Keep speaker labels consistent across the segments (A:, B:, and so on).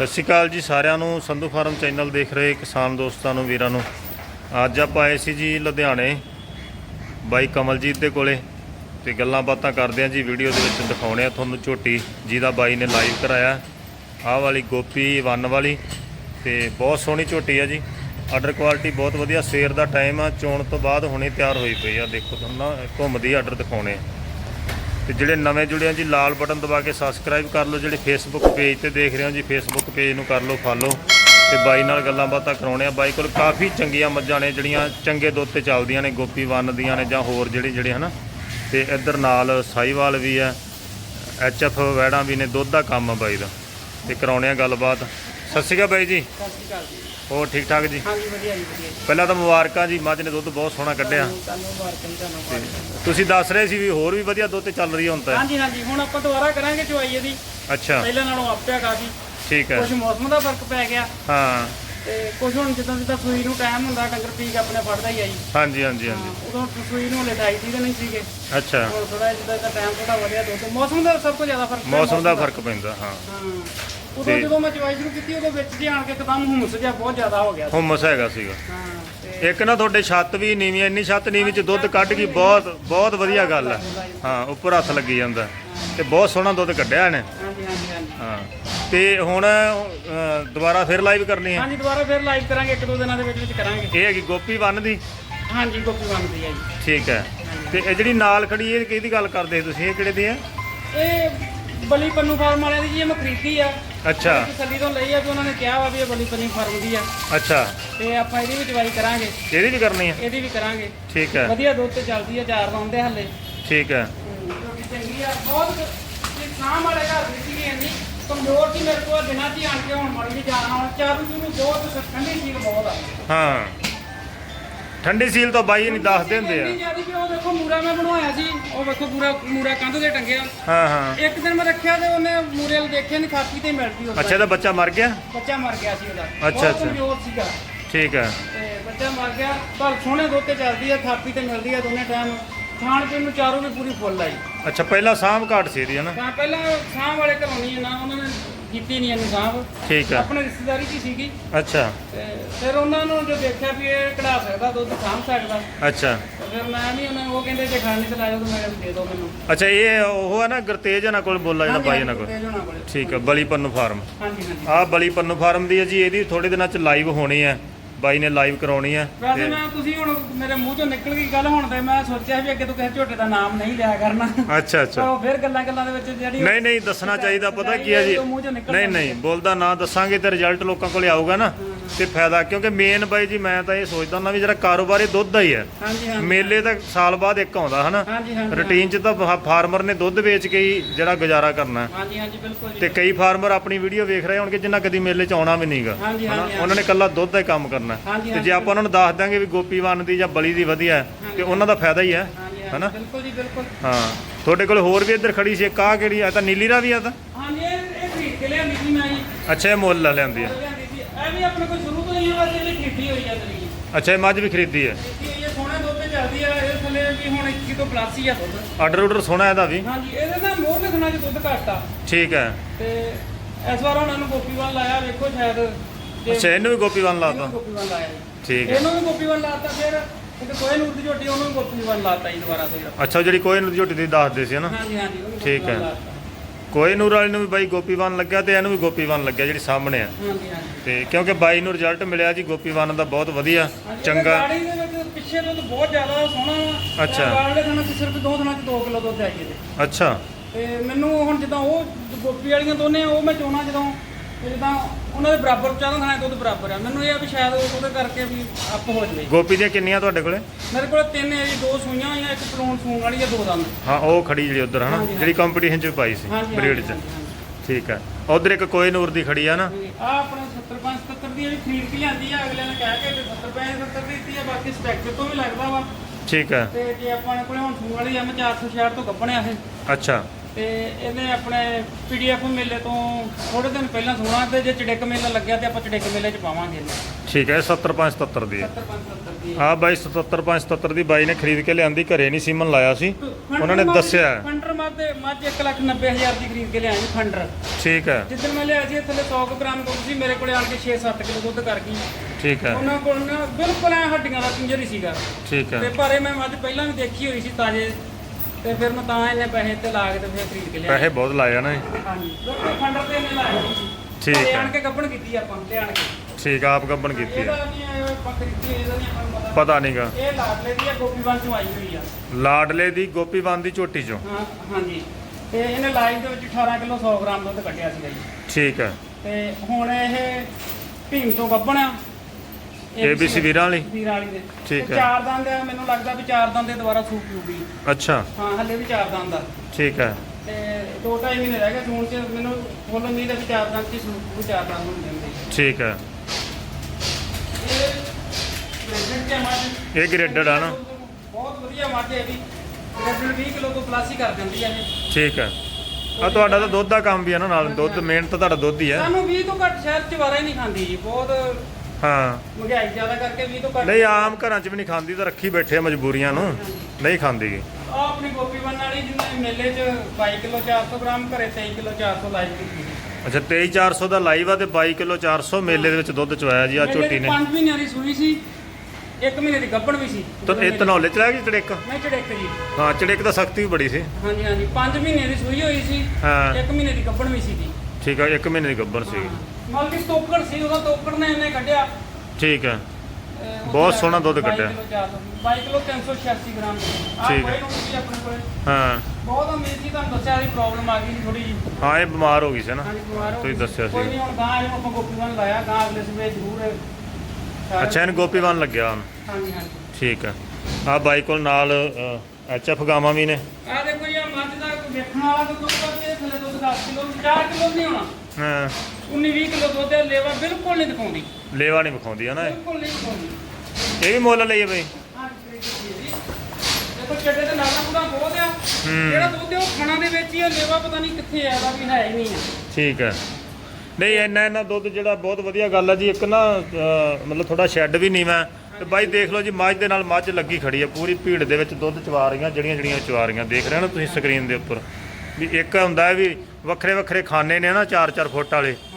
A: ਸਤਿ ਸ਼੍ਰੀ ਅਕਾਲ ਜੀ ਸਾਰਿਆਂ ਨੂੰ। ਸੰਧੂ ਫਾਰਮ ਚੈਨਲ ਦੇਖ ਰਹੇ ਕਿਸਾਨ ਦੋਸਤਾਂ ਨੂੰ, ਵੀਰਾਂ ਨੂੰ। ਅੱਜ ਆਪਾਂ ਆਏ ਸੀ ਜੀ ਲੁਧਿਆਣੇ ਬਾਈ ਕਮਲਜੀਤ ਦੇ ਕੋਲੇ ਤੇ ਗੱਲਾਂ ਬਾਤਾਂ ਕਰਦੇ ਆ ਜੀ। ਵੀਡੀਓ ਦੇ ਵਿੱਚ ਦਿਖਾਉਣੇ ਆ ਤੁਹਾਨੂੰ ਝੋਟੀ, ਜਿਹਦਾ ਬਾਈ ਨੇ ਲਾਈਵ ਕਰਾਇਆ। ਆਹ ਵਾਲੀ ਗੋਪੀ ਵਨ ਵਾਲੀ ਤੇ ਬਹੁਤ ਸੋਹਣੀ ਝੋਟੀ ਆ ਜੀ। ਆਰਡਰ ਕੁਆਲਿਟੀ ਬਹੁਤ ਵਧੀਆ। ਸਵੇਰ ਦਾ ਟਾਈਮ ਆ, ਚੋਣ ਤੋਂ ਬਾਅਦ ਹੁਣੇ ਤਿਆਰ ਹੋਈ ਪਈ ਆ। ਦੇਖੋ ਤੁਹਾਨੂੰ ਨਾ ਘੁੰਮਦੀ ਆਰਡਰ ਦਿਖਾਉਣੇ ਆ। ਤੇ ਜਿਹੜੇ ਨਵੇਂ ਜੁੜੇ ਆ ਜੀ, ਲਾਲ ਬਟਨ ਦਬਾ ਕੇ ਸਬਸਕ੍ਰਾਈਬ ਕਰ ਲਓ, ਜਿਹੜੇ ਫੇਸਬੁੱਕ ਪੇਜ ਤੇ ਦੇਖ ਰਹੇ ਹੋ ਜੀ ਫੇਸਬੁੱਕ ਪੇਜ ਨੂੰ ਕਰ ਲਓ ਫਾਲੋ ਤੇ ਬਾਈ ਨਾਲ ਗੱਲਾਂ ਬਾਤਾਂ ਕਰਾਉਣੇ ਆ। ਬਾਈ ਕੋਲ ਕਾਫੀ ਚੰਗੀਆਂ ਮੱਝਾਂ ਨੇ, ਜਿਹੜੀਆਂ ਚੰਗੇ ਦੁੱਧ ਤੇ ਚੱਲਦੀਆਂ ਨੇ, ਗੋਪੀ ਵੰਨ ਦੀਆਂ ਨੇ ਜਾਂ ਹੋਰ ਜਿਹੜੇ ਜਿਹੜੇ ਹਨਾ। ਤੇ ਇੱਧਰ ਨਾਲ ਸਾਈਵਾਲ ਵੀ ਆ ਐਚਐਫ ਵੈੜਾਂ ਵੀ ਨੇ, ਦੁੱਧ ਦਾ ਕੰਮ ਆ ਬਾਈ ਦਾ। ਤੇ ਕਰਾਉਣੇ ਆ ਗੱਲਬਾਤ। ਸਤਿ ਸ਼੍ਰੀ ਅਕਾਲ ਬਾਈ ਜੀ।
B: ਸਤਿ ਸ਼੍ਰੀ ਅਕਾਲ ਜੀ।
A: ਹੋਰ ਠੀਕ ਠਾਕ ਜੀ?
B: ਹਾਂਜੀ ਵਧੀਆ ਜੀ ਵਧੀਆ ਜੀ।
A: ਪਹਿਲਾਂ ਤਾਂ ਮੁਬਾਰਕਾਂ ਜੀ ਮੱਝ ਨੇ ਦੁੱਧ ਬਹੁਤ ਸੋਹਣਾ ਕੱਢਿਆ।
B: ਤੁਹਾਨੂੰ- ਤੁਹਾਨੂੰ ਮੁਬਾਰਕਾਂ ਜੀ ਤੁਹਾਨੂੰ ਮੁਬਾਰਕਾਂ।
A: ਤੁਸੀਂ ਦੱਸ ਰਹੇ ਸੀ ਵੀ ਹੋਰ ਵੀ ਵਧੀਆ ਦੁੱਧ ਤੇ ਚੱਲ ਰਹੀ ਆ ਹੁਣ ਤਾਂ।
B: ਹਾਂਜੀ ਹਾਂਜੀ ਹੁਣ ਆਪਾਂ ਦੁਬਾਰਾ ਕਰਾਂਗੇ ਚੁਆਈ ਇਹਦੀ।
A: ਅੱਛਾ।
B: ਪਹਿਲਾਂ ਨਾਲੋਂ ਆਪਿਆ ਕਾਫੀ।
A: ਠੀਕ ਹੈ।
B: ਕੁਝ ਮੌਸਮ ਦਾ ਫ਼ਰਕ ਪੈ ਗਿਆ।
A: ਹਾਂ।
B: ਤੇ ਕੁਝ ਹੁਣ ਜਿੱਦਾਂ ਜਿੱਦਾਂ ਸੂਈ ਨੂੰ ਟਾਈਮ ਹੁੰਦਾ ਡੰਗਰ ਪੀਕ ਆਪਣੇ ਫੜਦਾ ਹੀ ਆ ਜੀ।
A: ਹਾਂਜੀ ਹਾਂਜੀ ਹਾਂਜੀ।
B: ਉਦੋਂ ਸੂਈ ਨੂੰ ਹਲੇ ਢਾਈ ਸੀ ਤੇ ਨਹੀਂ ਸੀਗੇ।
A: ਅੱਛਾ।
B: ਹੁਣ ਥੋੜਾ ਜਿੱਦਾਂ ਦਾ ਟਾਈਮ ਥੋੜਾ ਵਧਿਆ ਦੁੱਧ ਮੌਸਮ ਦਾ ਸਭ ਤੋਂ ਜ਼ਿਆਦਾ ਫ਼ਰਕ ਪਿਆ
A: ਮੌਸਮ ਦਾ ਫ਼ਰਕ ਪੈਂਦਾ ਹਾਂ।
B: ਹਾਂ। ਉਦੋਂ
A: ਤੇ-
B: ਜਦੋਂ ਮੈਂ ਚੁਆਈ ਸ਼ੁਰੂ ਕੀਤੀ ਉਦੋਂ ਵਿੱਚ ਜੇ ਆਣ ਕੇ ਇੱਕਦਮ ਹੁਮਸ ਜਿਹਾ ਬਹੁਤ ਜ਼ਿਆਦਾ ਹੋ ਗਿਆ ਸੀ।
A: ਹੁਮਸ ਹੈਗਾ ਸੀਗਾ।
B: ਹਾਂ ਤੇ
A: ਇੱਕ ਨਾ ਤੁਹਾਡੇ ਛੱਤ ਵੀ ਨੀਵੀਂ ਇੰਨੀ ਛੱਤ ਨੀਵੀਂ ਚ ਦੁੱਧ ਕੱਢ ਗਈ ਬਹੁਤ ਬਹੁਤ ਵਧੀਆ ਗੱਲ ਹੈ ਹਾਂ ਉੱਪਰ ਹੱਥ ਲੱਗੀ ਜਾਂਦਾ। ਤੇ ਬਹੁਤ ਸੋਹਣਾ ਦੁੱਧ ਕੱਢਿਆ ਇਹਨੇ। ਹਾਂ ਤੇ ਹੁਣ ਅ, ਦੁਬਾਰਾ ਫਿਰ ਲਾਈਵ ਕਰਨੀ ਹੈ?
B: ਹਾਂਜੀ ਦੁਬਾਰਾ ਫਿਰ ਲਾਈਵ ਕਰਾਂਗੇ ਇੱਕ ਦੋ ਦਿਨਾਂ ਦੇ ਵਿੱਚ ਵਿੱਚ ਕਰਾਂਗੇ।
A: ਇਹ ਹੈਗੀ ਗੋਪੀ ਵੰਨ ਦੀ?
B: ਹਾਂਜੀ ਗੋਪੀ ਬਣਦੀ ਹੈ ਜੀ।
A: ਠੀਕ ਹੈ। ਤੇ ਇਹ ਜਿਹੜੀ ਨਾਲ ਖੜੀ ਇਹ ਕਿਹਦੀ ਗੱਲ ਕਰਦੇ ਤੁਸੀਂ? ਇਹ ਕਿਹੜੇ ਦੀ ਹੈ?
B: ਇਹ ਬਲੀ ਪੰਨੂ ਫਾਰਮ ਵਾਲਿਆਂ ਦੀ ਜੀ ਇਹ ਮੈਂ ਖਰੀਦੀ ਆ।
A: ਅੱਛਾ।
B: ਤਸੱਲੀ ਤੋਂ ਲਈ ਆ ਵੀ ਉਹਨਾਂ ਨੇ ਕਿਹਾ ਵਾ ਵੀ ਇਹ ਬਲੀ ਪੰਨੂ ਫਾਰਮ ਦੀ ਆ।
A: ਅੱਛਾ।
B: ਤੇ ਆਪਾਂ ਇਹਦੀ ਵੀ ਚਵਾਈ ਕਰਾਂਗੇ।
A: ਇਹਦੀ ਵੀ ਕਰਨੀ ਹੈ?
B: ਇਹਦੀ ਵੀ ਕਰਾਂਗੇ।
A: ਠੀਕ ਹੈ।
B: ਵਧੀਆ ਦੁੱਧ ਤੇ ਚੱਲਦੀ ਆ ਚਾਰ ਲਾਉਂਦੇ ਹੱਲੇ।
A: ਠੀਕ ਹੈ।
B: ਚੰਗੀ ਆ। ਬਹੁਤ ਇਹ ਸਾਂਭ ਵਾਲੇ ਘਰ ਦੀ ਸੀਗੀ ਇੰਨੀ। ਕਮਜ਼ੋਰ ਸੀ ਮੇਰੇ ਕੋਲ ਦਿਨਾਂ ਹੀ ਆਣ ਕੇ ਹੁਣ ਮਾੜੀ ਜਿਹੀ ਜਾਨ ਆਉਣ। ਚਾਰੂ ਜੀ ਨੂੰ ਬਹੁਤ ਠੰਡੀ ਸੀਲ ਬਹੁਤ ਆ।
A: ਹਾਂ। ਠੰਡੀ ਸੀਲ ਤਾਂ ਬਾਈ ਨਹੀਂ ਦੱਸ ਦਿੰਦੇ ਆ।
B: ਜ਼ਿਆਦੀ ਵੀ ਉਹ ਦੇਖੋ ਮੂਰਾ ਮੈਂ ਬਣਵਾਇਆ ਸੀ ਉਹ ਵੇਖੋ ਪੂਰਾ ਮੂਰਾ ਕੰਧ ਤੇ ਟੰਗਿਆ
A: ਹਾਂ ਹਾਂ।
B: ਇੱਕ ਦਿਨ ਮੈਂ ਰੱਖਿਆ ਤੇ ਉਹਨੇ ਮੂਰੇ ਵਾਲ ਦੇਖਿਆ ਨਹੀਂ ਖਾਪੀ ਤੇ ਮਿਲਦੀ ਉਸ
A: ਅੱਛਾ ਇਹਦਾ ਬੱਚਾ ਮਰ ਗਿਆ?
B: ਬੱਚਾ ਮਰ ਗਿਆ ਸੀ ਉਹਦਾ।
A: ਅੱਛਾ,
B: ਬਹੁਤ
A: ਅੱਛਾ।
B: ਕਮਜ਼ੋਰ ਸੀਗਾ।
A: ਠੀਕ ਹੈ
B: ਤੇ ਬੱਚਾ ਮਰ ਗਿਆ। ਪਰ ਸੋਹਣੇ ਦੁੱਧ ਤੇ ਚੱਲਦੀ ਆ ਤੇ ਮਿਲਦੀ ਆ ਦੋਨੇ ਟਾਈਮ ਖਾਣ ਪੀਣ ਨੂੰ ਚਾਰੋਂ ਵੀ ਪੂਰੀ ਫੁੱਲ ਆਈ
A: ਅੱਛਾ ਪਹਿਲਾਂ ਸਾਂਭ ਘਾਟ ਸੀ ਇਹਦੀ ਹਨਾ?
B: ਤਾਂ ਪਹਿਲਾਂ ਸਾਂਭ ਵਾਲੇ ਘਰੋਂ ਨਹੀਂ ਨਾ ਉਹਨਾਂ ਨੇ ਕੀਤੀ ਨਹੀਂ ਇਹਨੂੰ ਸਾਂਭ।
A: ਠੀਕ ਹੈ
B: ਆਪਣੇ ਰਿਸ਼ਤੇਦਾਰੀ ਹੀ ਸੀਗੀ।
A: ਅੱਛਾ।
B: ਤੇ ਫਿਰ ਉਹਨਾਂ ਨੂੰ ਜੋ ਦੇਖਿਆ ਵੀ ਇਹ ਕਢਾ ਸਕਦਾ ਦੁੱਧ ਸਾਂਭ ਸਕਦਾ।
A: ਅੱਛਾ।
B: ਫਿਰ ਮੈਂ ਵੀ ਉਹਨਾਂ ਨੂੰ ਉਹ ਕਹਿੰਦੇ ਜੇ ਖਾਣੀ ਤੇ ਲਾਇਓ ਤਾਂ ਮੈਂ ਦੇ ਦਿਓ ਮੈਨੂੰ।
A: ਅੱਛਾ ਇਹ ਉਹ ਹੈ ਨਾ ਗੁਰਤੇਜ ਇਹਨਾਂ ਕੋਲ ਬੋਲਾ ਜਿਹੜਾ ਬਾਈ ਇਹਨਾਂ ਕੋਲ। ਠੀਕ ਹੈ ਬਲੀ ਪੰਨੂ ਫਾਰਮ।
B: ਹਾਂਜੀ ਹਾਂਜੀ।
A: ਆਹ ਬਲੀ ਪੰਨੂ ਫਾਰਮ ਦੀ ਹੈ ਜੀ ਇਹਦੀ ਥੋੜੇ ਦਿਨਾਂ ਚ ਲਾਈਵ ਹੋਣੀ ਹੈ। ਬਾਈ ਨੇ ਲਾਈਵ ਕਰਾਉਣੀ ਹੈ
B: ਵੈਸੇ ਮੈਂ ਤੁਸੀਂ ਹੁਣ ਮੇਰੇ ਮੂੰਹ ਚੋਂ ਨਿਕਲ ਗਈ ਗੱਲ ਹੁਣ ਤੇ ਮੈਂ ਸੋਚਿਆ ਵੀ ਅੱਗੇ ਤੋਂ ਕਿਸੇ ਝੋਟੇ ਦਾ ਨਾਮ ਨਹੀਂ ਲਿਆ ਕਰਨਾ।
A: ਅੱਛਾ ਅੱਛਾ।
B: ਉਹ ਫਿਰ ਗੱਲਾਂ ਗੱਲਾਂ ਦੇ ਵਿੱਚ ਜਿਹੜੀ
A: ਨਹੀਂ ਨਹੀਂ ਦੱਸਣਾ ਚਾਹੀਦਾ ਪਤਾ ਕੀ ਹੈ ਜੀ? ਨਹੀਂ ਨਹੀਂ ਬੋਲਦਾ ਨਾ ਦੱਸਾਂਗੇ ਤੇ ਰਿਜ਼ਲਟ ਲੋਕਾਂ ਕੋਲੇ ਆਊਗਾ ਨਾ। ਤੇ ਫਾਇਦਾ ਕਿਉਂਕਿ ਮੇਨ ਬਾਈ ਜੀ ਮੈਂ ਤਾਂ ਇਹ ਸੋਚਦਾ ਹੁੰਦਾ ਵੀ ਜਿਹੜਾ ਕਾਰੋਬਾਰ ਇਹ ਦੁੱਧ ਦਾ ਹੀ ਹੈ।
B: ਹਾਂਜੀ ਹਾਂਜੀ
A: ਮੇਲੇ ਤਾਂ ਸਾਲ ਬਾਅਦ ਇੱਕ ਆਉਂਦਾ ਹਨਾ?
B: ਹਾਂਜੀ ਹਾਂਜੀ
A: ਰੁਟੀਨ ਚ ਤਾਂ ਫਾ- ਫਾਰਮਰ ਨੇ ਦੁੱਧ ਵੇਚ ਕੇ ਹੀ ਜਿਹੜਾ ਗੁਜ਼ਾਰਾ ਕਰਨਾ। ਹੈ
B: ਹਾਂਜੀ ਹਾਂਜੀ ਬਿਲਕੁਲ ਜੀ।
A: ਤੇ ਕਈ ਫਾਰਮਰ ਆਪਣੀ ਵੀਡੀਓ ਵੇਖ ਰਹੇ ਹੋਣਗੇ ਜਿਨ੍ਹਾਂ ਕਦੀ ਮੇਲੇ 'ਚ ਆਉਣਾ ਵੀ ਨਹੀਂਗਾ
B: ਹਾਂਜੀ ਹਾਂਜੀ
A: ਉਹਨਾਂ ਨੇ ਕੱਲਾ ਦੁੱਧ ਦਾ ਹੀ ਕੰਮ ਕਰਨਾ। ਹੈ।
B: ਹਾਂਜੀ,
A: ਤੇ ਜੇ ਆਪਾਂ ਉਹਨਾਂ ਨੂੰ ਦੱਸ ਦਾਂਗੇ ਵੀ ਗੋਪੀ ਵਨ ਦੀ ਜਾਂ ਬਲੀ ਦੀ ਵਧੀਆ ਹੈ ਤੇ ਉਹਨਾਂ ਦਾ ਫਾਇਦਾ ਹੀ ਹੈ
B: ਹਾਂਜੀ
A: ਹਨਾ?
B: ਬਿਲਕੁਲ ਜੀ ਬਿਲਕੁਲ।
A: ਹਾਂ। ਤੁਹਾਡੇ ਕੋਲ ਹੋਰ ਵੀ ਇੱਧਰ ਖੜੀ ਸੀ ਇੱਕ ਆਹ ਕਿਹੜੀ ਆ? ਤਾਂ ਨੀਲੀ ਰਾ ਵੀ ਆ ਤਾਂ?
B: ਹਾਂਜੀ ਇਹ ਇਹ ਖਰੀਦ ਕੇ ਲਿਆਂਦੀ ਸੀ ਮੈਂ ਜੀ।
A: ਅੱਛਾ ਇਹ ਮੁੱਲ ਲੈ ਲਿਆਂਦੀ ਆ।
B: ਲਿਆਂਦੀ ਇਹ ਵੀ ਆਪਣੇ ਕੋਲ ਸ਼ੁਰੂ ਤੋਂ ਹੀ ਆ ਬਸ ਇਹਦੀ ਖਰੀਦੀ ਹੋਈ ਆ ਤੇਰੀ
A: ਅੱਛਾ ਇਹ ਮੱਝ ਵੀ ਖਰੀਦੀ ਹੈ?
B: ਇਹ ਸੋਹਣੇ ਦੁੱਧ ਤੇ ਚੱਲਦੀ ਆ ਇਹ ਥੱਲੇ ਵੀ ਹੁਣ 21 ਤੋਂ ਪਲੱਸ ਹੀ ਆ ਦੁੱਧ।
A: ਆਰਡਰ ਆਰਡਰ ਸੋਹਣਾ ਇਹਦਾ ਵੀ?
B: ਹਾਂਜੀ ਇਹਦੇ ਨਾਲ ਮੋਹਰ ਲਿਖਣਾ ਚ ਦੁੱਧ ਘੱਟ ਆ।
A: ਠੀਕ ਹੈ।
B: ਤੇ ਇਸ ਵਾਰ ਉਹਨਾਂ ਨੂੰ ਗੋਪੀਵਾਲ ਲਾਇਆ ਵੇਖੋ ਸ਼ਾਇਦ ਜੇ-
A: ਅੱਛਾ ਇਹਨੂੰ ਵੀ ਗੋਪੀ ਵਨ
B: ਇਹਨੂੰ
A: ਲਾਤਾ
B: ਵੀ ਗੋਪੀਵਾਲ ਲਾਇਆ ਜੀ।
A: ਠੀਕ ਹੈ।
B: ਇਹਨੂੰ ਵੀ ਗੋਪੀਵਾਲ ਲਾਤਾ ਫਿਰ ਇੱਕ ਕੋਈ ਨੂਰ ਦੀ ਝੋਟੀ ਉਹਨੂੰ ਵੀ ਗੋਪੀਵਾਲ ਲਾਤਾ ਜੀ ਦੁਬਾਰਾ ਫਿਰ
A: ਅੱਛਾ ਜਿਹੜੀ ਕੋਈ ਨੂੰ ਝੋਟੀ ਦੀ ਦੱਸਦੇ ਸੀ ਹਨਾ
B: ਹਾਂਜੀ ਹਾਂਜੀ ਉਹਨੂੰ
A: ਠੀਕ ਹੈ।
B: ਗੋਪੀਵਾਲ ਲਾਤਾ।
A: ਕੋਈ ਨੂਰ ਵਾਲੀ ਨੂੰ ਵੀ ਬਾਈ ਗੋਪੀ ਵਨ ਲੱਗਿਆ ਤੇ ਇਹਨੂੰ ਵੀ ਗੋਪੀ ਵਨ ਲੱਗਿਆ ਜਿਹੜੀ ਸਾਹਮਣੇ ਆ
B: ਹਾਂਜੀ ਹਾਂਜੀ
A: ਤੇ ਕਿਉਂਕਿ ਬਾਈ ਨੂੰ ਰਿਜ਼ਲਟ ਮਿਲਿਆ ਜੀ ਗੋਪੀ ਵਨ ਦਾ ਬਹੁਤ ਵਧੀਆ
B: ਹਾਂਜੀ,
A: ਚੰਗਾ
B: ਇਹ ਗਾੜੀ ਦੇ ਵਿੱਚ ਪਿੱਛੇ ਦੁੱਧ ਬਹੁਤ ਜ਼ਿਆਦਾ ਸੋਹਣਾ ਵਾ।
A: ਅੱਛਾ।
B: ਇਹ ਗਾੜੀ ਦੇ ਥਾਂ ਚ ਸਿਰਫ ਦੋ ਥਾਂ ਚ 2 ਕਿਲੋ ਦੁੱਧ ਹੈ ਜੀ ਇਹਦੇ
A: ਅੱਛਾ
B: ਤੇ ਮੈਨੂੰ ਹੁਣ ਜਿੱਦਾਂ ਉਹ ਗੋਪੀ ਵਾਲੀਆਂ ਦੋਨੇ ਉਹ ਮੈਂ ਚੋਣਾ ਜਦੋਂ ਤੇ ਜਿੱਦਾਂ ਉਹਨਾਂ ਦੇ ਬਰਾਬਰ ਚਾਹਾਂ ਥਾਂ ਦੁੱਧ ਬਰਾਬਰ ਆ। ਮੈਨੂੰ ਇਹ ਆ ਵੀ ਸ਼ਾਇਦ ਉਹਦੇ ਕਰਕੇ ਵੀ ਅੱਪ ਹੋ ਜਵੇ।
A: ਗੋਪੀ ਦੀਆਂ ਕਿੰਨੀਆਂ ਤੁਹਾਡੇ ਕੋਲੇ?
B: ਮੇਰੇ ਕੋਲ ਤਿੰਨ ਹੈ ਜੀ ਦੋ ਸੂਈਆਂ ਹੋਈਆਂ ਇੱਕ ਪਲੂਣ ਸੂਣ ਵਾਲੀ ਆ ਦੋ ਦੰਦ।
A: ਹਾਂ ਉਹ ਖੜੀ ਜਿਹੜੀ ਉਧਰ ਹਨਾ?
B: ਹਾਂਜੀ,
A: ਜਿਹੜੀ ਕੰਪੀਟੀਸ਼ਨ ਚ ਪਾਈ ਸੀ
B: ਹਾਂਜੀ
A: ਬਰੀਡ ਚ। ਠੀਕ ਹੈ ਉਧਰ ਇੱਕ ਕੋਈ ਨੂਰ ਦੀ ਖੜੀ ਆ ਨਾ
B: ਆ ਆਪਣੇ 75 77 ਦੀ ਇਹ ਵੀ ਖਰੀਦ ਕੇ ਲਿਆਂਦੀ ਆ ਅਗਲੇ ਨੇ ਕਹਿ ਕੇ ਵੀ 70 ਰੁਪਏ 70 ਦੀ ਦਿੱਤੀ ਆ ਬਾਕੀ ਸਪੈਕਟਰ ਤੋਂ ਵੀ ਲੱਗਦਾ ਵਾ।
A: ਠੀਕ ਹੈ
B: ਤੇ ਜੇ ਆਪਾਂ ਕੋਲੇ ਹੁਣ ਸੂਣ ਵਾਲੀ ਆ ਮੈਂ 466 ਤੋਂ ਕੱਪਣਿਆ ਇਹ।
A: ਅੱਛਾ।
B: ਤੇ ਇਹਨੇ ਆਪਣੇ ਪੀਡੀਐਫ ਮੇਲੇ ਤੋਂ ਥੋੜੇ ਦਿਨ ਪਹਿਲਾਂ ਸੁਣਾ ਤੇ ਜੇ ਚੜਿੱਕ ਮੇਲਾ ਲੱਗਿਆ ਤੇ ਆਪਾਂ ਚੜਿੱਕ ਮੇਲੇ 'ਚ ਪਾਵਾਂਗੇ ਇਹਨੂੰ।
A: ਠੀਕ ਹੈ 70577 ਦੀ
B: 75 ਦੀ
A: ਆ ਬਾਈ 77577 ਦੀ ਬਾਈ ਨੇ ਖਰੀਦ ਕੇ ਲਿਆਂਦੀ ਘਰੇ ਨਹੀਂ ਸੀਮਨ ਲਾਇਆ ਸੀ। ਉਹਨਾਂ ਨੇ ਦੱਸਿਆ
B: ਫੰਡਰ ਮੱਝ ਦੇ ਮੱਝ 1 ਲੱਖ 90 ਹਜ਼ਾਰ ਦੀ ਖਰੀਦ ਕੇ ਲਿਆਏ ਫੰਡਰ।
A: ਠੀਕ ਹੈ।
B: ਜਿੱਦਣ ਮੈਂ ਲਿਆ ਸੀ ਥੱਲੇ 100 ਕੁ ਗ੍ਰਾਮ ਦੁੱਧ ਸੀ ਮੇਰੇ ਕੋਲੇ ਆਣ ਕੇ 6-7 ਕਿਲੋ ਦੁੱਧ ਕਰ ਗਈ।
A: ਠੀਕ ਹੈ।
B: ਉਹਨਾਂ ਕੋਲ ਨਾ ਬਿਲਕੁਲ ਐ ਹੱਡੀਆਂ ਦਾ ਪਿੰਜਰ ਹੀ ਸੀਗਾ।
A: ਠੀਕ
B: ਤੇ
A: ਹੈ
B: ਪਰ ਇਹ ਮੈਂ ਮੱਝ ਪਹਿਲਾਂ ਵੀ ਦੇਖੀ ਹੋਈ ਸੀ ਤਾਜੇ ਤੇ ਫਿਰ ਮੈਂ ਤਾਂ ਇਹਨੇ ਪੈਸੇ ਤੇ ਲਾ ਕੇ ਤੇ ਫਿਰ ਖਰੀਦ ਕੇ ਲਿਆ
A: ਪੈਸੇ ਬਹੁਤ ਲਾਏ ਆ ਨਾ ਇਹ।
B: ਹਾਂਜੀ। ਬਿਲਕੁਲ ਫੰਡਰ ਤੇ ਇਹਨੇ ਲਾਇਆ ਸੀ
A: ਠੀਕ
B: ਤੇ
A: ਹੈ।
B: ਆਣ ਕੇ ਗੱਬਣ ਕੀਤੀ ਆਪਾਂ ਲਿਆਣ ਕੇ।
A: ਠੀਕ ਆ, ਆਪ ਗੱਬਣ ਕੀਤੀ
B: ਇਹਦਾ
A: ਹੈ
B: ਨਹੀਂ ਇਹ ਬੱਕਰੀ ਦੀ ਇਹਦਾ ਨਹੀਂ ਆਪਾਂ ਨੂੰ
A: ਪਤਾ ਨਹੀਂਗਾ
B: ਇਹ ਲਾਡਲੇ ਦੀ ਆ ਗੋਪੀਵੰਨ ਚੋਂ ਆਈ ਹੋਈ ਆ।
A: ਲਾਡਲੇ ਦੀ ਗੋਪੀਵੰਦ ਦੀ ਝੋਟੀ ਚੋਂ।
B: ਹਾਂ ਹਾਂਜੀ। ਤੇ ਇਹਨੇ ਲਾਈਵ ਦੇ ਵਿੱਚ 18 ਕਿਲੋ 100 ਗ੍ਰਾਮ ਦੁੱਧ ਕੱਢਿਆ ਸੀਗਾ ਜੀ।
A: ਠੀਕ ਹੈ
B: ਤੇ ਹੁਣ ਇਹ ਭੀਮ ਤੋਂ ਗੱਬਣਾ
A: ABC ਵੀਰਾਂ ਵਾਲੀ?
B: ਵੀਰਾਂ ਵਾਲੀ ਦੇ।
A: ਠੀਕ
B: ਤੇ
A: ਹੈ।
B: ਚਾਰ ਦੰਦ ਆ, ਮੈਨੂੰ ਲੱਗਦਾ ਵੀ ਚਾਰ ਦੰਦ ਦੇ ਦੁਬਾਰਾ ਸੂਪ ਪੀਊਗੀ
A: ਅੱਛਾ।
B: ਹਾਂ ਹੱਲੇ ਵੀ ਚਾਰ ਦੰਦ ਆ।
A: ਠੀਕ ਹੈ।
B: ਤੇ ਦੋ ਢਾਈ ਮਹੀਨੇ ਰਹਿ ਗਏ ਜੂਨ ਚ ਮੈਨੂੰ ਫੁੱਲ ਉਮੀਦ ਹੈ ਵੀ ਚਾਰ ਦੰਦ ਚ ਸੂਪ ਵੀ ਚਾਰ ਦੰਦ ਹੋਣ ਜਾਂਦੇ
A: ਠੀਕ ਹੈ।
B: ਇਹ ਪ੍ਰੈਗਨੈਂਟ ਕੇ ਮੱਝ
A: ਇਹ ਗ੍ਰੇਡਡ ਆ ਨਾ?
B: ਬਹੁਤ ਵਧੀਆ ਮੱਝ ਹੈ ਵੀ ਪ੍ਰੈਗਨੈਂਟ 20 ਕਿਲੋ ਤੋਂ ਪਲੱਸ ਹੀ ਕਰ ਦਿੰਦੀ ਹੈ ਇਹ।
A: ਠੀਕ ਹੈ। ਆ ਤੁਹਾਡਾ ਤਾਂ ਦੁੱਧ ਦਾ ਕੰਮ ਵੀ ਆ ਨਾ ਨਾਲ ਦੁੱਧ ਮਿਹਨਤ ਤਾਂ ਤੁਹਾਡਾ ਦੁੱਧ ਹੀ ਹੈ।
B: ਸਾਨੂੰ 20 ਤੋਂ ਘੱਟ ਸ਼ਹਿਰ ਚ ਵਾਰਾ ਹੀ ਨਹੀਂ ਖਾਂਦੀ ਜੀ ਬਹੁਤ
A: ਹਾਂ।
B: ਮਹਿੰਗਾਈ ਜ਼ਿਆਦਾ ਕਰਕੇ 20 ਤੋਂ ਘੱਟ
A: ਨਹੀਂ ਆਮ ਘਰਾਂ 'ਚ ਵੀ ਨਹੀਂ ਖਾਂਦੀ ਤਾਂ ਰੱਖੀ ਬੈਠੇ ਆ ਮਜਬੂਰੀਆਂ ਨੂੰ। ਨਹੀਂ ਖਾਂਦੀ। ਗੀ।
B: ਆ ਆਪਣੀ ਗੋਪੀ ਬੰਨ ਵਾਲੀ ਜਿਹਨੇ ਮੇਲੇ 'ਚ 22 ਕਿਲੋ 400 ਗ੍ਰਾਮ ਘਰੇ 23 ਕਿਲੋ 400 ਲਾਈ ਕੀਤੀ।
A: ਅੱਛਾ 23400 ਦਾ ਲਾਈਵ ਆ ਤੇ 22 ਕਿਲੋ 400 ਮੇਲੇ ਦੇ ਵਿੱਚ ਦੁੱਧ ਚਵਾਇਆ ਜੀ ਆ ਝੋਟੀ ਨੇ।
B: 5 ਮਹੀਨਿਆਂ ਦੀ ਸੂਈ ਸੀ 1 ਮਹੀਨੇ ਦੀ ਗੱਭਣ ਵੀ ਸੀ।
A: ਤਾਂ ਇਹ ਧਨੌਲੇ ਚ ਲੈ ਗਈ ਚੜੇਕ?
B: ਮੈਂ ਚੜੇਕ ਜੀ।
A: ਹਾਂ ਚੜੇਕ ਤਾਂ ਸਖਤੀ ਵੀ ਬੜੀ ਸੀ।
B: ਹਾਂਜੀ ਹਾਂਜੀ 5 ਮਹੀਨੇ ਦੀ ਸੂਈ ਹੋਈ ਸੀ
A: ਹਾਂ।
B: 1 ਮਹੀਨੇ ਦੀ ਗੱਭਣ ਵੀ ਸੀ ਜੀ
A: ਠੀਕ ਆ ਇੱਕ ਮਹੀਨੇ ਦੀ ਗੱਬਰ ਸੀ।
B: ਮਤਲਬ ਕਿ ਤੋਕੜ ਸੀ ਉਹਦਾ ਤੋਕੜ ਨੇ ਇਹਨੇ ਕੱਢਿਆ।
A: ਠੀਕ ਹੈ। ਬਹੁਤ ਸੋਹਣਾ ਦੁੱਧ
B: 22
A: ਕੱਢਿਆ।
B: Kilo 400, 22 kilo 386 gram.
A: ਠੀਕ
B: ਕੋਈ
A: ਹੈ।
B: ਆਪਣੇ ਕੋਲੇ।
A: ਹਾਂ।
B: ਬਹੁਤ ਅਮੀਰ ਸੀ ਤੁਹਾਨੂੰ ਦੱਸਿਆ ਸੀ ਪ੍ਰੋਬਲਮ ਆ ਗਈ ਸੀ ਥੋੜੀ ਜੀ
A: ਹਾਂ ਇਹ ਬਿਮਾਰ ਹੋ ਗਈ ਸੀ ਨਾ। ਤੁਸੀਂ ਦੱਸਿਆ
B: ਕੋਈ
A: ਸੀ
B: ਨਹੀਂ ਹੁਣ ਗਾਂ ਇਹਨੂੰ ਆਪਾਂ ਗੋਪੀਵਨ ਲਾਇਆ। ਗਾਂ ਅਗਲੇ ਸਵੇਰ ਜ਼ਰੂਰ
A: ਅੱਛਾ ਇਹਨੂੰ ਗੋਪੀਵਾਨ ਲੱਗਿਆ। ਹੁਣ
B: ਹਾਂਜੀ ਹਾਂਜੀ।
A: ਠੀਕ ਹੈ। ਆ ਬਾਈ ਕੋਲ ਨਾਲ ਐਚਐਫ ਗਾਵਾਂ ਵੀ ਨੇ।
B: ਆ ਦੇਖੋ ਜੀ ਆ ਮੱਝ ਦਾ ਕੋਈ ਵੇਖਣ ਵਾਲਾ ਕੋਈ ਦੁੱਧ ਕਰਕੇ ਥੱਲੇ ਦੁੱਧ 10 ਕਿਲੋ 4 ਕਿਲੋ ਨਹੀਂ ਹੋਣਾ।
A: ਹਾਂ।
B: 19 20 ਕਿਲੋ ਦੁੱਧ ਹੈ ਲੇਵਾ ਬਿਲਕੁਲ ਨਹੀਂ ਦਿਖਾਉਂਦੀ।
A: ਲੇਵਾ ਨਹੀਂ ਵਿਖਾਉਂਦੀ ਹੈ ਨਾ ਇਹ?
B: ਬਿਲਕੁਲ ਨਹੀਂ ਦਿਖਾਉਂਦੀ।
A: ਇਹ ਵੀ ਮੁੱਲ ਬਈ।
B: ਹਾਂ ਜੀ ਦੇਖੋ ਚੱਡੇ ਤੇ ਨਾਲਾ ਪੂਰਾ ਬਹੁਤ ਆ।
A: ਹੂੰ।
B: ਜਿਹੜਾ ਦੁੱਧ ਹੈ ਉਹ ਖਾਣਾ ਦੇ ਵਿੱਚ ਹੀ ਆ ਲੇਵਾ ਪਤਾ ਨਹੀਂ ਕਿੱਥੇ ਆ ਇਹਦਾ ਵੀ ਹੈ ਹੀ ਨਹੀਂ ਆ।
A: ਠੀਕ ਹੈ। ਨਹੀਂ ਇੰਨਾ ਇੰਨਾ ਦੁੱਧ ਜਿਹੜਾ ਬਹੁਤ ਵਧੀਆ ਗੱਲ ਹੈ ਜੀ ਇੱਕ ਨਾ ਅਹ, ਮਤਲਬ ਥੋੜਾ ਸ਼ੈੱਡ ਵੀ ਨੀਵਾਂ ਹੈ। ਤੇ ਬਾਈ ਦੇਖ ਲਓ ਜੀ ਮੱਝ ਦੇ ਨਾਲ ਮੱਝ ਲੱਗੀ ਖੜੀ ਹੈ ਪੂਰੀ ਭੀੜ ਦੇ ਵਿੱਚ ਦੁੱਧ ਚਵਾ ਰਹੀਆਂ ਜਿਹੜੀਆਂ ਜਿਹੜੀਆਂ ਚਵਾ ਰਹੀਆਂ। ਦੇਖ ਰਹੇ ਹੋ ਨਾ ਤੁਸੀਂ ਸਕਰੀਨ ਦੇ ਉੱਪਰ। ਵੀ ਇੱਕ ਹੁੰਦਾ ਹੈ ਵੀ ਵੱਖਰੇ ਵੱਖਰੇ ਖਾਨੇ ਨੇ ਨਾ 4-4 ਫੁੱਟ ਵਾਲੇ।
B: ਹਾਂਜੀ ਹਾਂਜੀ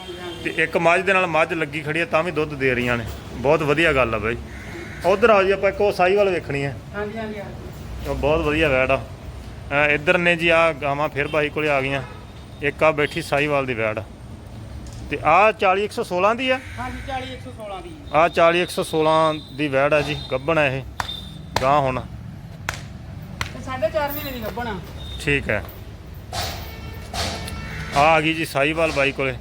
A: ਤੇ ਇੱਕ ਮੱਝ ਦੇ ਨਾਲ ਮੱਝ ਲੱਗੀ ਖੜੀ ਹੈ ਤਾਂ ਵੀ ਦੁੱਧ ਦੇ ਰਹੀਆਂ ਨੇ। ਬਹੁਤ ਵਧੀਆ ਗੱਲ ਆ ਬਾਈ। ਉਧਰ ਆਓ ਜੀ ਆਪਾਂ ਇੱਕ ਉਹ ਸਾਈ ਵਾਲ ਵੇਖਣੀ ਹੈ
B: ਹਾਂਜੀ ਹਾਂਜੀ।
A: ਉਹ ਬਹੁਤ ਵਧੀਆ ਵੈੜ ਆ। ਅਹ ਇੱਧਰ ਨੇ ਜੀ ਆ ਗਾਵਾਂ ਫਿਰ ਬਾਈ ਕੋਲੇ ਆ ਗਈਆਂ। ਇੱਕ ਆ ਬੈਠੀ ਸਾਈਵਾਲ ਦੀ ਵੈੜ। ਤੇ ਆ 40116 ਦੀ ਆ?
B: ਹਾਂਜੀ 40 116 ਦੀ।
A: ਆ 40116 ਦੀ ਵੈੜ ਆ ਜੀ ਗੱਬਣ ਆ ਇਹ। ਗਾਂ ਹੁਣ।
B: ਤੇ 4.5 ਮਹੀਨੇ ਦੀ ਗੱਭਣ ਆ।
A: ਠੀਕ ਹੈ ਆ ਆ ਗਈ ਜੀ ਸਾਈਵਾਲ ਬਾਈ ਕੋਲੇ।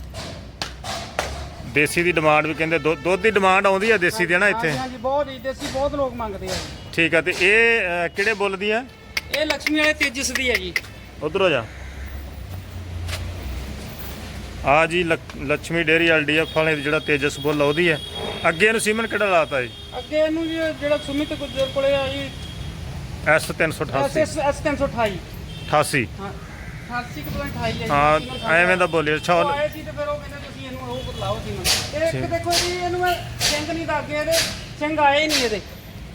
A: ਦੇਸੀ ਦੀ ਡਿਮਾਂਡ ਵੀ ਕਹਿੰਦੇ ਦੁੱਧ ਦੁੱਧ ਦੀ ਡਿਮਾਂਡ ਆਉਂਦੀ ਆ ਦੇਸੀ ਦੀ ਨਾ ਇੱਥੇ?
B: ਹਾਂਜੀ, ਹਾਂਜੀ ਬਹੁਤ ਹੀ ਦੇਸੀ ਬਹੁਤ ਲੋਕ ਮੰਗਦੇ ਆ। ਜੀ।
A: ਠੀਕ ਆ ਤੇ ਇਹ ਅਹ, ਕਿਹੜੇ ਬੁੱਲ ਦੀ ਆ?
B: ਇਹ ਲక్ష్ਮੀ ਵਾਲੇ ਤੇਜਸ ਦੀ ਹੈ ਜੀ।
A: ਉਧਰ ਹੋ ਜਾ। ਆ ਜੀ ਲਕ- ਲੱਛਮੀ ਡੇਰੀ ਵਾਲੀ ਆ ਫਾਲੇ ਜਿਹੜਾ ਤੇਜਸ ਬੁੱਲ ਆ ਉਹਦੀ ਆ। ਅੱਗੇ ਨੂੰ ਸੀਮਨ ਕਿਹੜਾ ਲਾਤਾ ਜੀ?
B: ਅੱਗੇ ਇਹਨੂੰ ਜੀ ਜਿਹੜਾ ਸੁਮਿਤ ਗੁੱਜਰ ਕੋਲੇ ਆ ਜੀ।
A: ਐਸ 388
B: ਐਸ ਐਸ 328
A: 88
B: ਹਾਂ। 88 ਕਿਲੋ 28 ਹੈ ਜੀ
A: ਹਾਂ
B: ਸੀਮਨ ਖਾਂਦਾ।
A: ਐਵੇਂ ਦਾ ਬੋਲਿਆ ਅੱਛਾ
B: ਉਹ ਆਏ ਸੀ ਤੇ ਫਿਰ ਉਹ ਕਹਿੰਦੇ ਤੁਸੀਂ ਇਹਨੂੰ ਉਹ ਬਦਲਾਓ ਸੀਮਨ ਇਹ ਇੱਕ। ਦੇਖੋ ਜੀ ਇਹਨੂੰ ਮੈਂ ਸਿੰਘ ਨਹੀਂ ਅੱਗੇ ਇਹਦੇ ਸਿੰਘ ਆਏ ਹੀ ਨਹੀਂ ਇਹਦੇ।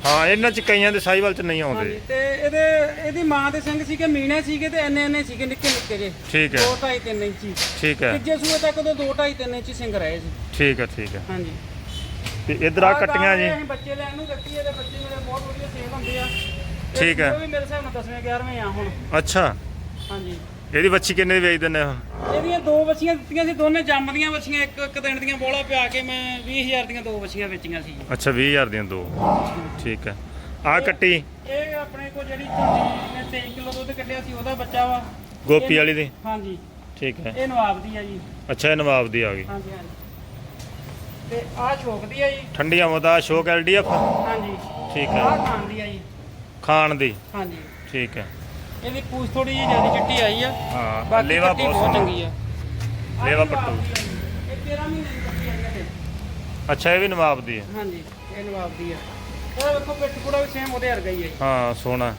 A: ਹਾਂ ਇਹਨਾਂ ਚ ਕਈਆਂ ਦੇ ਸਾਈਵਾਲ ਚ ਨਹੀਂ ਆਉਂਦੇ।
B: ਤੇ ਇਹਦੇ ਇਹਦੀ ਮਾਂ ਦੇ ਸਿੰਘ ਸੀਗੇ ਮੀਣੇ ਸੀਗੇ ਤੇ ਇੰਨੇ ਇੰਨੇ ਸੀਗੇ ਨਿੱਕੇ ਨਿੱਕੇ ਜੇ।
A: ਠੀਕ ਹੈ।
B: 2 2.5 3 ਇੰਚੀ
A: ਠੀਕ ਹੈ।
B: ਤੀਜੇ ਸੂਏ ਤੱਕ ਉਹਦੇ 2 2.5 3 ਇੰਚੀ ਸਿੰਘ ਰਹੇ ਸੀ।
A: ਠੀਕ ਹੈ ਠੀਕ ਹੈ।
B: ਹਾਂਜੀ।
A: ਤੇ ਇਧਰ ਆ ਕੱਟੀਆਂ ਜੀ।
B: ਅਸੀਂ ਬੱਚੇ ਲੈਣ ਨੂੰ ਕੱਟੀ ਇਹਦੇ ਬੱਚੇ ਮੇਰੇ ਬਹੁਤ ਵਧੀਆ ਸੇਲ ਹੁੰਦੇ ਆ।
A: ਠੀਕ ਹੈ।
B: ਵੀ ਮੇਰੇ ਹਿਸਾਬ ਨਾਲ 10ਵੇਂ 11ਵੇਂ ਆ ਹੁਣ।
A: ਅੱਛਾ।
B: ਹਾਂਜੀ।
A: ਇਹਦੀ ਬੱਚੀ ਕਿੰਨੇ ਦੀ ਵੇਚ ਦਿੰਦੇ ਹੋ?
B: ਇਹਦੀਆਂ ਦੋ ਬੱਚੀਆਂ ਦਿੱਤੀਆਂ ਸੀ ਦੋਨੇ ਜੰਮਦੀਆਂ ਬੱਚੀਆਂ ਇੱਕ ਇੱਕ ਦਿਨ ਦੀਆਂ ਬੋਲਾ ਪਿਆ ਕੇ ਮੈਂ 20000 ਦੀਆਂ ਦੋ ਬੱਚੀਆਂ ਵੇਚੀਆਂ ਸੀ।
A: ਅੱਛਾ 20000 ਦੀਆਂ ਦੋ। ਠੀਕ ਹੈ। ਆ ਕੱਟੀ?
B: ਇਹ ਆਪਣੇ ਕੋਲ ਜਿਹੜੀ ਝੋਟੀ ਨੇ 23 ਕਿਲੋ ਦੁੱਧ ਕੱਢਿਆ ਸੀ ਉਹਦਾ ਬੱਚਾ ਵਾ।
A: ਗੋਪੀ ਵਾਲੀ ਦੀ?
B: ਹਾਂਜੀ।
A: ਠੀਕ ਹੈ।
B: ਇਹ ਨਵਾਬ ਦੀ ਆ ਜੀ।
A: ਅੱਛਾ ਇਹ ਨਵਾਬ ਦੀ ਆ ਗਈ।
B: ਹਾਂਜੀ ਹਾਂਜੀ। ਤੇ ਆਹ ਛੋਕ ਦੀ ਆ ਜੀ।
A: ਠੰਡੀਆਂ ਮੋਦਾ ਸ਼ੋਕ ਐਲਡੀਐਫ
B: ਹਾਂਜੀ।
A: ਠੀਕ ਹੈ।
B: ਖਾਣ ਦੀ ਆ ਜੀ।
A: ਖਾਣ ਦੀ?
B: ਹਾਂਜੀ।
A: ਠੀਕ ਹੈ।
B: ਇਹਦੀ ਪੂਛ ਥੋੜੀ ਜਿਹੀ ਜ਼ਿਆਦਾ ਚਿੱਟੀ ਆਈ ਆ।
A: ਹਾਂ
B: ਬਾਕੀ
A: ਲੇਵਾ ਬਹੁਤ
B: ਚੰਗੀ ਆ।
A: ਲੇਵਾ ਪੱਟੂ।
B: ਆ। ਇਹ 13 ਮਹੀਨੇ ਦੀ ਆਈ ਆ ਤੇ
A: ਅੱਛਾ ਇਹ ਵੀ ਨਵਾਬ ਦੀ ਹੈ
B: ਹਾਂਜੀ ਇਹ ਨਵਾਬ ਦੀ ਆ। ਉਹ ਵੇਖੋ ਪਿੱਠ ਪੂੜਾ ਵੀ ਸੇਮ ਉਹਦੇ ਵਰਗਾ ਹੀ ਹੈ ਜੀ।
A: ਹਾਂ ਸੋਹਣਾ।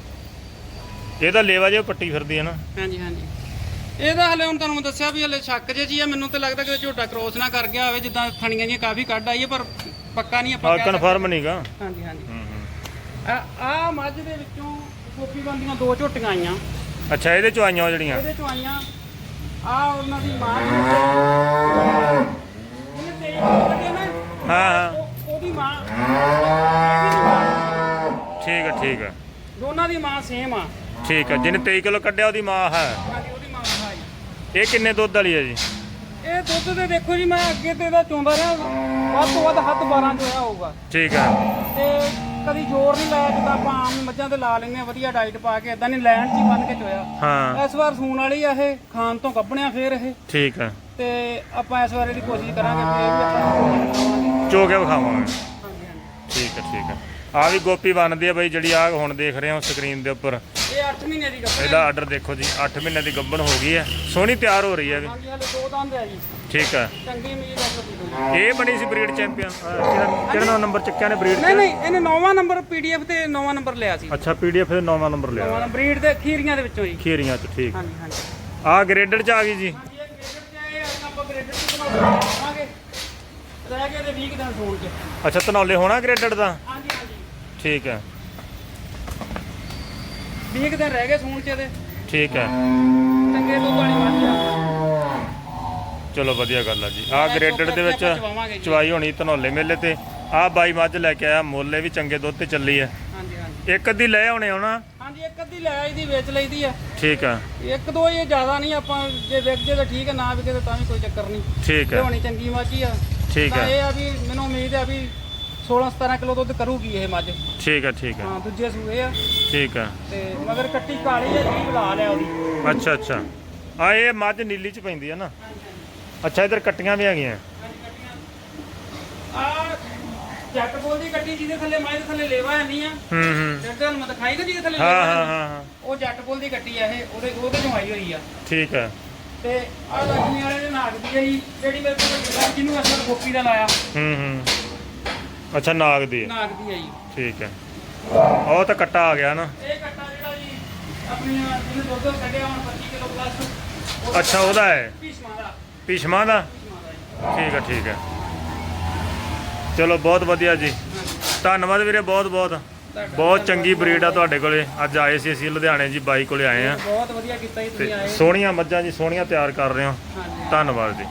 A: ਇਹਦਾ ਲੇਵਾ ਜਿਹਾ ਪੱਟੀ ਫਿਰਦੀ ਹੈ ਨਾ।
B: ਹਾਂਜੀ ਹਾਂਜੀ। ਇਹਦਾ ਹਲੇ ਹੁਣ ਤੁਹਾਨੂੰ ਮੈਂ ਦੱਸਿਆ ਵੀ ਹਲੇ ਸ਼ੱਕ ਜੇ ਜੀ ਆ ਮੈਨੂੰ ਤੇ ਲੱਗਦਾ ਕਿ ਝੋਟਾ ਕ੍ਰੋਸ ਨਾ ਕਰ ਗਿਆ ਹੋਵੇ ਜਿੱਦਾਂ ਥਣੀਆਂ ਜੀਆਂ ਕਾਫੀ ਕੱਢ ਆਈ ਹੈ ਪਰ ਪੱਕਾ ਨਹੀਂ ਆਪਾਂ
A: ਆ
B: ਕਹਿ ਸਕਦੇ।
A: ਕਨਫਰਮ ਨਹੀਂਗਾ
B: ਹਾਂਜੀ ਹਾਂਜੀ।
A: ਹੂੰ ਹੂੰ।
B: ਆ ਆ ਮੱਝ ਦੇ ਵਿੱਚੋਂ ਗੋਪੀ ਬੰਦੀਆਂ ਦੋ ਝੋਟੀਆਂ ਆਈਆਂ।
A: ਅੱਛਾ ਇਹਦੇ ਚੋਂ ਆਈਆਂ ਉਹ ਜਿਹੜੀਆਂ?
B: ਇਹਦੇ ਚੋਂ ਆਈਆਂ। ਆ ਉਹਨਾਂ ਦੀ ਮਾਂ ਇਹਨੇ ਤੇਈ ਕਿਲੋ ਕੱਢੇ ਨਾ।
A: ਹਾਂ ਹਾਂ।
B: ਉਹ- ਉਹਦੀ ਮਾਂ। ਇਹਦੀ ਨੀ ਮਾਂ।
A: ਠੀਕ ਹੈ ਠੀਕ ਹੈ
B: ਦੋਨਾਂ ਦੀ ਮਾਂ ਸੇਮ ਆ।
A: ਠੀਕ ਹੈ ਜਿਹਨੇ 23 ਕਿਲੋ ਕੱਢਿਆ ਉਹਦੀ ਮਾਂ ਹੈ।
B: ਹਾਂਜੀ ਉਹਦੀ ਮਾਂ ਆ ਜੀ
A: ਇਹ ਕਿੰਨੇ ਦੁੱਧ ਵਾਲੀ ਹੈ ਜੀ?
B: ਇਹ ਦੁੱਧ ਤੇ ਦੇਖੋ ਜੀ ਮੈਂ ਅੱਗੇ ਤੇ ਇਹਦਾ ਚੋਂਦਾ ਰਿਹਾ। ਵੱਧ ਤੋਂ ਵੱਧ ਹੱਥ 12 ਚੋਇਆ ਹੋਊਗਾ।
A: ਠੀਕ ਹੈ
B: ਤੇ ਕਦੀ ਜ਼ੋਰ ਨਹੀਂ ਲਾਇਆ ਜਿੱਦਾਂ ਆਪਾਂ ਆਮ ਮੱਝਾਂ ਤੇ ਲਾ ਲੈਂਦੇ ਆ ਵਧੀਆ ਡਾਈਟ ਪਾ ਕੇ ਇਦਾਂ ਨਹੀਂ ਲੈਣ 'ਚ ਹੀ ਬੰਨ ਕੇ ਚੋਇਆ।
A: ਹਾਂ।
B: ਇਸ ਵਾਰ ਸੂਣ ਵਾਲੀ ਆ ਇਹ ਖਾਣ ਤੋਂ ਕੱਢਣਿਆ ਫੇਰ ਇਹ।
A: ਠੀਕ ਹੈ
B: ਤੇ ਆਪਾਂ ਇਸ ਵਾਰ ਇਹਦੀ ਕੋਸ਼ਿਸ਼ ਕਰਾਂਗੇ ਇਹ ਵੀ ਆਪਾਂ
A: ਚੋ ਕੇ ਵਿਖਾਵਾਂਗੇ। ਠੀਕ ਹੈ ਠੀਕ ਹੈ ਆ ਵੀ ਗੋਪੀ ਬਣਦੀ ਹੈ ਬਈ ਜਿਹੜੀ ਆ ਹੁਣ ਦੇਖ ਰਹੇ ਹੋ ਸਕਰੀਨ ਦੇ ਉੱਪਰ।
B: ਇਹ 8 ਮਹੀਨੇ ਦੀ ਗੱਭਣ
A: ਇਹਦਾ ਆਰਡਰ ਦੇਖੋ ਜੀ 8 ਮਹੀਨੇ ਦੀ ਗੱਭਣ ਹੋ ਗਈ ਹੈ ਸੋਹਣੀ ਤਿਆਰ ਹੋ ਰਹੀ ਹੈ ਵੀ
B: ਹਾਂਜੀ ਹਲੇ ਦੋ ਦੰਦ ਆ ਜੀ।
A: ਠੀਕ ਹੈ
B: ਚੰਗੀ ਉਮੀਦ ਹੈ ਕੋਈ
A: ਇਹ ਬਣੀ ਸੀ ਬਰੀਡ ਚੈਂਪੀਅਨ ਕਿਹੜਾ ਕਿਹੜਾ ਨੰਬਰ ਚੱਕਿਆ ਨੇ ਬਰੀਡ
B: ਨਹੀਂ ਨਹੀਂ ਇਹਨੇ ਨੌਵਾਂ ਨੰਬਰ ਪੀਡੀਐਫ ਤੇ ਨੌਵਾਂ ਨੰਬਰ ਲਿਆ ਸੀ।
A: ਅੱਛਾ ਪੀਡੀਐਫ ਦੇ ਨੌਵਾਂ ਨੰਬਰ ਲਿਆ।
B: ਨੌਵਾਂ ਬਰੀਡ ਦੇ ਖੀਰੀਆਂ ਦੇ ਵਿੱਚੋਂ ਜੀ
A: ਖੀਰੀਆਂ ਚ ਠੀਕ।
B: ਹਾਂਜੀ ਹਾਂਜੀ।
A: ਆ ਗ੍ਰੇਡਡ ਚ ਆ ਗਈ ਜੀ।
B: ਹਾਂਜੀ ਇਹ ਗ੍ਰੇਡਰ ਚ ਆਏ ਅੱਜ ਆਪਾਂ ਗ੍ਰੇਡਰ ਚ ਬਣਾਵਾਂਗੇ ਰਹਿ ਗਏ ਤੇ 20 ਕੁ ਦਿਨ ਸੂਣ ਚ।
A: ਅੱਛਾ ਧਨੌਲੇ ਹੋਣਾ ਗ੍ਰੇਡਡ ਦਾ?
B: ਹਾਂਜੀ ਹਾਂਜੀ।
A: ਠੀਕ ਹੈ।
B: 20 ਕੁ ਦਿਨ ਰਹਿ ਗਏ ਸੂਣ ਚ ਇਹਦੇ।
A: ਠੀਕ ਹੈ।
B: ਚੰਗੇ ਦੁੱਧ ਵਾਲੀ ਮੱਝ ਆ।
A: ਚਲੋ ਵਧੀਆ ਗੱਲ ਆ ਜੀ। ਆ ਗ੍ਰੇਡਡ ਦੇ ਵਿੱਚ। ਚਵਾਈ ਹੋਣੀ ਧਨੌਲੇ ਮੇਲੇ ਤੇ। ਆ ਬਾਈ ਮੱਝ ਲੈ ਕੇ ਆਇਆ ਮੁੱਲੇ ਵੀ ਚੰਗੇ ਦੁੱਧ ਤੇ ਚੱਲੀ ਹੈ
B: ਹਾਂਜੀ ਹਾਂਜੀ।
A: ਇੱਕ ਅੱਧੀ ਲੈ ਆਉਣੇ ਹੋਣਾ
B: ਹਾਂਜੀ ਇੱਕ ਅੱਧੀ ਲੈ ਆਈ ਦੀ ਵੇਚ ਲਈਦੀ ਆ।
A: ਠੀਕ ਹੈ
B: ਇੱਕ ਦੋ ਇਹ ਜ਼ਿਆਦਾ ਨਹੀਂ ਆਪਾਂ ਜੇ ਵਿਕ ਜੇ ਤਾਂ ਠੀਕ ਹੈ ਨਾ ਵਿਕੇ ਤਾਂ ਤਾਂ ਵੀ ਕੋਈ ਚੱਕਰ ਨਹੀਂ।
A: ਠੀਕ ਹੈ
B: ਹੋਣੀ ਚੰਗੀ ਮੱਝ ਆ।
A: ਠੀਕ ਹੈ
B: ਇਹ ਆ ਵੀ ਮੈਨੂੰ ਉਮੀਦ ਆ ਵੀ 16 17 ਕਿਲੋ ਦੁੱਧ ਕਰੂਗੀ ਇਹ ਮੱਝ।
A: ਠੀਕ ਹੈ ਠੀਕ ਹੈ
B: ਹਾਂ ਦੂਜੇ ਸੂਏ ਆ।
A: ਠੀਕ ਹੈ
B: ਤੇ ਮਗਰ ਕੱਟੀ ਕਾਲੀ ਆ ਜੀ ਬੁਲਾ ਲਿਆ ਉਹਦੀ।
A: ਅੱਛਾ ਅੱਛਾ। ਆ ਇਹ ਮੱਝ ਨੀਲੀ ਚ ਪੈਂਦੀ ਹੈ ਨਾ। ਅੱਛਾ ਇਧਰ ਕੱਟੀਆਂ ਵੀ ਹੈਗੀਆਂ।
B: ਆ ਜੱਟ ਬੋਲ ਦੀ ਕੱਟੀ ਜਿਹਦੇ ਥੱਲੇ ਮਾਈ ਦੇ ਥੱਲੇ ਲੇਵਾ ਹੈ ਨਹੀਂ ਆ।
A: ਹੂੰ ਹੂੰ।
B: ਜਿਹੜੇ ਮੈਂ ਦਿਖਾਈ ਨਾ ਜਿਹਦੇ ਥੱਲੇ
A: ਹਾਂ
B: ਲੇਵਾ
A: ਹਾਂ?
B: ਹੈ
A: ਹਾਂ ਹਾਂ।
B: ਉਹ ਜੱਟ ਬੋਲ ਦੀ ਕੱਟੀ ਆ ਇਹ ਉਹਦੇ ਉਹਦੇ ਚੋਂ ਆਈ ਹੋਈ ਆ।
A: ਠੀਕ ਹੈ
B: ਤੇ ਆ ਲక్ష్ਮੀ ਵਾਲੇ ਦੇ ਨਾਗ ਦੀ ਆ ਜੀ ਜਿਹੜੀ ਮੇਰੇ ਕੋਲ ਵੱਡੀ ਆ, ਜਿਹਨੂੰ ਅਸਲ ਗੋਪੀ ਦਾ ਲਾਇਆ
A: ਹੂੰ ਹੂੰ। ਅੱਛਾ ਨਾਗ ਦੀ ਹੈ।
B: ਨਾਗ ਦੀ ਆ ਜੀ।
A: ਠੀਕ ਹੈ ਉਹ ਤਾਂ ਕੱਟਾ ਆ ਗਿਆ ਨਾ।
B: ਇਹ ਕੱਟਾ ਜਿਹੜਾ ਜੀ ਆਪਣੀ ਜਿਹਨੇ ਦੁੱਧ ਕੱਢਿਆ ਹੁਣ 25 ਕਿਲੋ ਪਲੱਸ
A: ਅੱਛਾ ਉਹਦਾ ਹੈ।
B: ਭੀਸ਼ਮਾ ਦਾ।
A: ਭੀਸ਼ਮਾ ਦਾ? ਠੀਕ ਹੈ ਠੀਕ ਹੈ ਚਲੋ ਬਹੁਤ ਵਧੀਆ ਜੀ। ਧੰਨਵਾਦ ਵੀਰੇ ਬਹੁਤ ਬਹੁਤ। ਬਹੁਤ ਚੰਗੀ ਬਰੀਡ ਆ ਤੁਹਾਡੇ ਕੋਲੇ। ਅੱਜ ਆਏ ਸੀ ਅਸੀਂ ਲੁਧਿਆਣੇ ਜੀ ਬਾਈ ਕੋਲੇ ਆਏ ਆ।
B: ਬਹੁਤ ਵਧੀਆ ਕੀਤਾ ਜੀ ਤੁਸੀਂ ਆਏ।
A: ਸੋਹਣੀਆਂ ਮੱਝਾਂ ਜੀ ਸੋਹਣੀਆਂ ਤਿਆਰ ਕਰ ਰਹੇ ਹੋ। ਧੰਨਵਾਦ ਜੀ।